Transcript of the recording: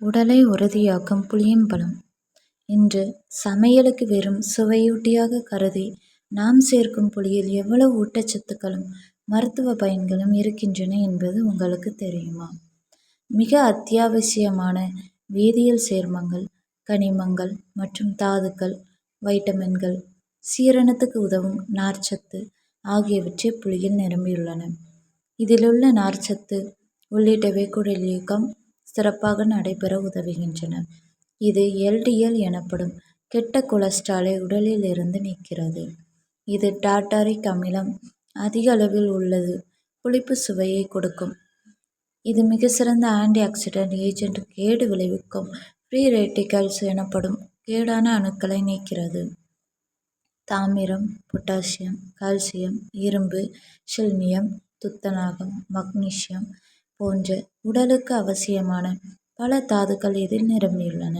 உடலை உறுதியாக்கும் புளியம்பழம் இன்று சமையலுக்கு வெறும் சுவையூட்டியாக கருதி நாம் சேர்க்கும் புளியில் எவ்வளவு ஊட்டச்சத்துக்களும் மருத்துவ பயன்களும் இருக்கின்றன என்பது உங்களுக்கு தெரியுமா? மிக அத்தியாவசியமான வேதியியல் சேர்மங்கள் கனிமங்கள் மற்றும் தாதுக்கள் வைட்டமின்கள் சீரணத்துக்கு உதவும் நார்ச்சத்து ஆகியவற்றை புளியில் நிரம்பியுள்ளன. இதிலுள்ள நார்ச்சத்து உள்ளிட்டவை குடல் இயக்கம் சிறப்பாக நடைபெற உதவுகின்றன. இது எல்டிஎல் எனப்படும் கெட்ட கொலஸ்ட்ராலை உடலில் இருந்து நீக்கிறது. இது டாட்டாரிக் அமிலம் அதிக அளவில் உள்ளது. புளிப்பு சுவையை கொடுக்கும். இது மிக சிறந்த ஆன்டி ஆக்சிடென்ட் ஏஜென்ட் கேடு விளைவிக்கும். ஃப்ரீ ரேட்டிகல்ஸ் எனப்படும் கேடான அணுக்களை நீக்கிறது. தாமிரம் பொட்டாசியம் கால்சியம் இரும்பு செல்மியம் துத்தநாகம் மக்னீசியம் போன்ற உடலுக்கு அவசியமான பல தாதுக்கள் இதில் நிரம்பியுள்ளன